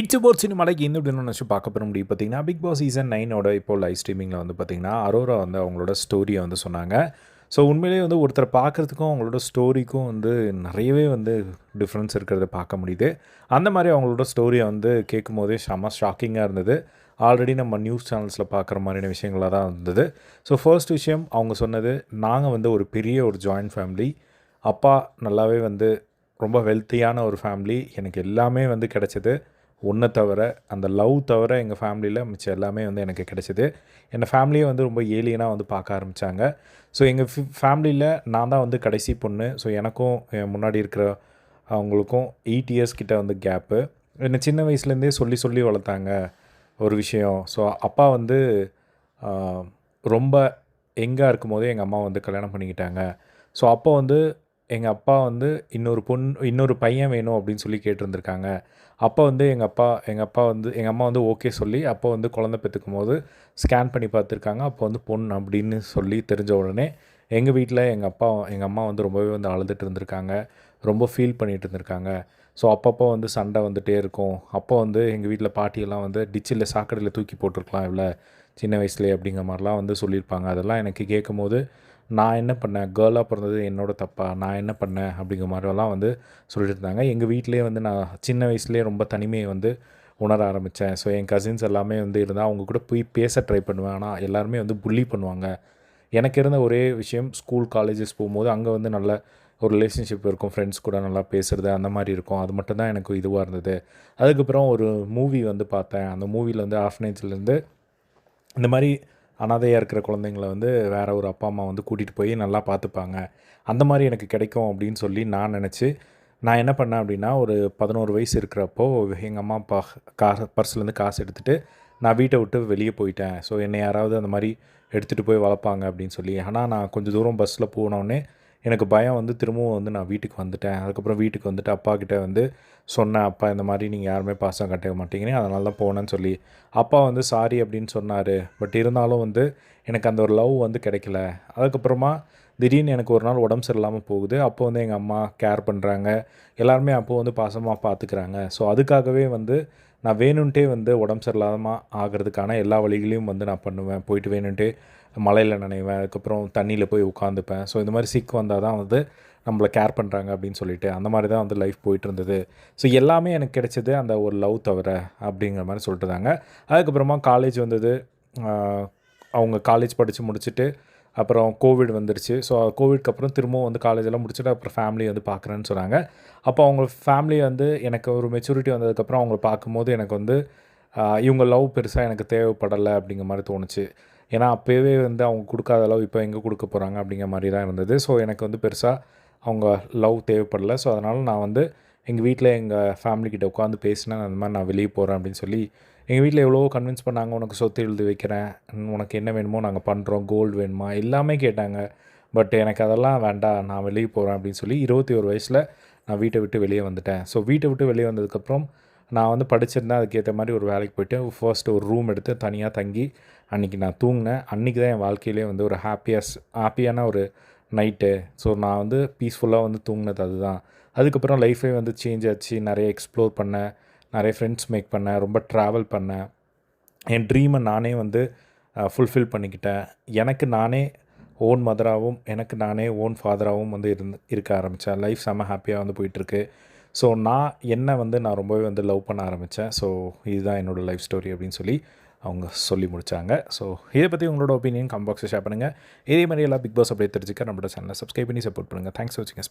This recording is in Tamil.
இட்ஸ் போர் சினிமாலைக்கு இந்த அப்படின்னு நினச்சி பார்க்க போகிற முடியும். பார்த்தீங்கன்னா பிக் பாஸ் சீசன் நைனோட இப்போ லைவ் ஸ்ட்ரீமிங்கில் வந்து பார்த்திங்கன்னா அரோரா வந்து அவங்களோட ஸ்டோரியை வந்து சொன்னாங்க. ஸோ உண்மையிலேயே வந்து ஒருத்தரை பார்க்குறதுக்கும் அவங்களோட ஸ்டோரிக்கும் வந்து நிறையவே வந்து டிஃப்ரென்ஸ் இருக்கிறத பார்க்க முடியுது. அந்த மாதிரி அவங்களோட ஸ்டோரியை வந்து கேட்கும் போதே செம்ம ஷாக்கிங்காக இருந்தது. ஆல்ரெடி நம்ம நியூஸ் சேனல்ஸில் பார்க்குற மாதிரியான விஷயங்களாக தான் இருந்தது. ஸோ ஃபர்ஸ்ட் விஷயம் அவங்க சொன்னது நாங்கள் வந்து ஒரு பெரிய ஒரு ஜாயிண்ட் ஃபேமிலி அப்பா நல்லாவே வந்து ரொம்ப வெல்த்தியான ஒரு ஃபேமிலி எனக்கு எல்லாமே வந்து கிடச்சிது. ஒன்றை தவிர அந்த லவ் தவிர எங்கள் ஃபேமிலியில் மிச்சம் எல்லாமே வந்து எனக்கு கிடச்சிது. என் ஃபேமிலியை வந்து ரொம்ப ஏலியனாக வந்து பார்க்க ஆரம்பித்தாங்க ஸோ எங்கள் ஃபேமிலியில் நான் தான் வந்து கடைசி பொண்ணு. ஸோ எனக்கும் என் முன்னாடி இருக்கிற அவங்களுக்கும் எயிட் இயர்ஸ் கிட்ட வந்து கேப்பு என்னை சின்ன வயசுலேருந்தே சொல்லி சொல்லி வளர்த்தாங்க ஒரு விஷயம். ஸோ அப்பா வந்து ரொம்ப எங்காக இருக்கும் போதே எங்கள் அம்மா வந்து கல்யாணம் பண்ணிக்கிட்டாங்க. ஸோ அப்போ வந்து எங்கள் அப்பா வந்து இன்னொரு பொண் இன்னொரு பையன் வேணும் அப்படின்னு சொல்லி கேட்டிருந்துருக்காங்க. அப்போ வந்து எங்கள் அப்பா எங்கள் அப்பா வந்து எங்கள் அம்மா வந்து ஓகே சொல்லி அப்போ வந்து குழந்த பெற்றுக்கும் போது ஸ்கேன் பண்ணி பார்த்துருக்காங்க. அப்போ வந்து பொண்ணு அப்படின்னு சொல்லி தெரிஞ்ச உடனே எங்கள் வீட்டில் எங்கள் அப்பா எங்கள் அம்மா வந்து ரொம்பவே வந்து அழுதுட்டு இருந்திருக்காங்க. ரொம்ப ஃபீல் பண்ணிகிட்டு இருந்திருக்காங்க. ஸோ அப்பப்போ வந்து சண்டை வந்துகிட்டே இருக்கும். அப்போ வந்து எங்கள் வீட்டில் பாட்டியெல்லாம் வந்து டிச்சில் சாக்கடையில் தூக்கி போட்டிருக்கலாம் இவ்வளோ சின்ன வயசுலேயே அப்படிங்கிற மாதிரிலாம் வந்து சொல்லியிருப்பாங்க. அதெல்லாம் எனக்கு கேட்கும் போது நான் என்ன பண்ணேன்? கேர்ளாக பிறந்தது என்னோட தப்பா? நான் என்ன பண்ணேன்? அப்படிங்கிற மாதிரிலாம் வந்து சொல்லிட்டு இருந்தாங்க. எங்கள் வீட்டிலேயே வந்து நான் சின்ன வயசுலேயே ரொம்ப தனிமையை வந்து உணர ஆரம்பித்தேன் ஸோ என் கசின்ஸ் எல்லாமே வந்து இருந்தால் அவங்க கூட போய் பேச ட்ரை பண்ணுவேன். ஆனால் எல்லாருமே வந்து புள்ளி பண்ணுவாங்க. எனக்கு இருந்த ஒரே விஷயம் ஸ்கூல் காலேஜஸ் போகும்போது அங்கே வந்து நல்ல ஒரு ரிலேஷன்ஷிப் இருக்கும். ஃப்ரெண்ட்ஸ் கூட நல்லா பேசுகிறது அந்த மாதிரி இருக்கும். அது மட்டும்தான் எனக்கு இதுவாக இருந்தது. அதுக்கப்புறம் ஒரு மூவி வந்து பார்த்தேன். அந்த மூவியில் வந்து ஆஃப்னேஜ்லேருந்து இந்த மாதிரி அனாதையாக இருக்கிற குழந்தைங்கள வந்து வேற ஒரு அப்பா அம்மா வந்து கூட்டிகிட்டு போய் நல்லா பார்த்துப்பாங்க. அந்த மாதிரி எனக்கு கிடைக்கும் அப்படின்னு சொல்லி நான் நினச்சி நான் என்ன பண்ணேன் அப்படின்னா ஒரு பதினோரு வயசு இருக்கிறப்போ எங்கள் அம்மா அப்பா காசு பர்ஸ்லேருந்து காசு எடுத்துகிட்டு நான் வீட்டை விட்டு வெளியே போயிட்டேன். ஸோ என்னை யாராவது அந்த மாதிரி எடுத்துகிட்டு போய் வளர்ப்பாங்க அப்படின்னு சொல்லி. ஆனால் நான் கொஞ்சம் தூரம் பஸ்ஸில் போனோடனே எனக்கு பயம் வந்து திரும்பவும் வந்து நான் வீட்டுக்கு வந்துட்டேன். அதுக்கப்புறம் வீட்டுக்கு வந்துட்டு அப்பா கிட்டே வந்து சொன்னேன் அப்பா இந்த மாதிரி நீங்கள் யாருமே பாசம் கட்ட மாட்டீங்கன்னு அதனால தான் போனேன்னு சொல்லி. அப்பா வந்து சாரி அப்படின்னு சொன்னார். பட் இருந்தாலும் வந்து எனக்கு அந்த ஒரு லவ் வந்து கிடைக்கல. அதுக்கப்புறமா திடீர்னு எனக்கு ஒரு நாள் உடம்பு சரியில்லாமல் போகுது. அப்போ வந்து எங்கள் அம்மா கேர் பண்ணுறாங்க எல்லாருமே அப்போ வந்து பாசமாக பார்த்துக்கிறாங்க ஸோ அதுக்காகவே வந்து நான் வேணும்ன்ட்டே வந்து உடம்பு சரியில்லாமல் ஆகிறதுக்கான எல்லா வழிகளையும் வந்து நான் பண்ணுவேன். போயிட்டு வேணும்ன்ட்டே மழையில் நனைவேன். அதுக்கப்புறம் தண்ணியில் போய் உட்காந்துப்பேன் ஸோ இந்த மாதிரி சிக் வந்தால் தான் வந்து நம்மளை கேர் பண்ணுறாங்க அப்படின்னு சொல்லிட்டு அந்த மாதிரி தான் வந்து லைஃப் போயிட்டு இருந்தது. ஸோ எல்லாமே எனக்கு கிடைச்சது அந்த ஒரு லவ் தவிர அப்படிங்கிற மாதிரி சொல்லிட்டு இருந்தாங்க. அதுக்கப்புறமா காலேஜ் வந்தது. அவங்க காலேஜ் படித்து முடிச்சுட்டு அப்புறம் கோவிட் வந்துருச்சு. ஸோ கோவிட்க்கு அப்புறம் திரும்பவும் வந்து காலேஜ் எல்லாம் முடிச்சுட்டு அப்புறம் ஃபேமிலி வந்து பார்க்குறேன்னு சொன்னாங்க. அப்போ அவங்க ஃபேமிலி வந்து எனக்கு ஒரு மெச்சூரிட்டி வந்ததுக்கப்புறம் அவங்கள பார்க்கும்போது எனக்கு வந்து இவங்க லவ் பெருசாக எனக்கு தேவைப்படலை அப்படிங்கிற மாதிரி தோணுச்சு. ஏன்னா அப்போவே வந்து அவங்க கொடுக்காத லவ் இப்போ எங்கே கொடுக்க போகிறாங்க அப்படிங்கிற மாதிரி தான் இருந்தது. ஸோ எனக்கு வந்து பெருசாக அவங்க லவ் தேவைப்படலை. ஸோ அதனால் நான் வந்து எங்கள் வீட்டில் எங்கள் ஃபேமிலிக்கிட்ட உட்காந்து பேசினேன் அந்த மாதிரி நான் வெளியே போகிறேன் அப்படின்னு சொல்லி எங்கள் வீட்டில் எவ்வளோ கன்வின்ஸ் பண்ணாங்க உனக்கு சொத்து எழுதி வைக்கிறேன். உனக்கு என்ன வேணுமோ நாங்கள் பண்ணுறோம் கோல்டு வேணுமா? எல்லாமே கேட்டாங்க. பட் எனக்கு அதெல்லாம் வேண்டாம். நான் வெளியே போகிறேன் அப்படின்னு சொல்லி இருபத்தி ஒரு வயசில் நான் வீட்டை விட்டு வெளியே வந்துட்டேன். ஸோ வீட்டை விட்டு வெளியே வந்ததுக்கப்புறம் நான் வந்து படிச்சிருந்தேன். அதுக்கேற்ற மாதிரி ஒரு வேலைக்கு போயிட்டு ஃபர்ஸ்ட் ஒரு ரூம் எடுத்து தனியாக தங்கி அன்றைக்கி நான் தூங்கினேன். அன்றைக்கி தான் என் வாழ்க்கையிலே வந்து ஒரு ஹாப்பியஸ் ஹாப்பியான ஒரு நைட்டு ஸோ நான் வந்து பீஸ்ஃபுல்லாக வந்து தூங்கினது அதுதான். அதுக்கப்புறம் லைஃபே வந்து சேஞ்ச் ஆச்சு. நிறைய எக்ஸ்ப்ளோர் பண்ணேன். நிறைய ஃப்ரெண்ட்ஸ் மேக் பண்ணேன். ரொம்ப ட்ராவல் பண்ணேன். என் ட்ரீமை நானே வந்து ஃபுல்ஃபில் பண்ணிக்கிட்டேன். எனக்கு நானே ஓன் மதராகவும் எனக்கு நானே ஓன் ஃபாதராகவும் வந்து இருந்து இருக்க ஆரம்பித்தேன் லைஃப் செம்ம ஹாப்பியாக வந்து போயிட்டுருக்கு. ஸோ நான் என்னை வந்து நான் ரொம்பவே வந்து லவ் பண்ண ஆரம்பித்தேன் ஸோ இதுதான் என்னோடய லைஃப் ஸ்டோரி அப்படின்னு சொல்லி அவங்க சொல்லி முடித்தாங்க ஸோ இதை பற்றி உங்களோட ஒப்பீனியன் கம்பாக்ஸை ஷேர் பண்ணுங்கள் இதே மாதிரி எல்லாம் பிக் பாஸ் அப்படியே தெரிஞ்சுக்க நம்மளோட சேனலை சப்ஸ்கிரைப் பண்ணி சப்போர்ட் பண்ணுங்கள் தேங்க்ஸ் வாட்சிங்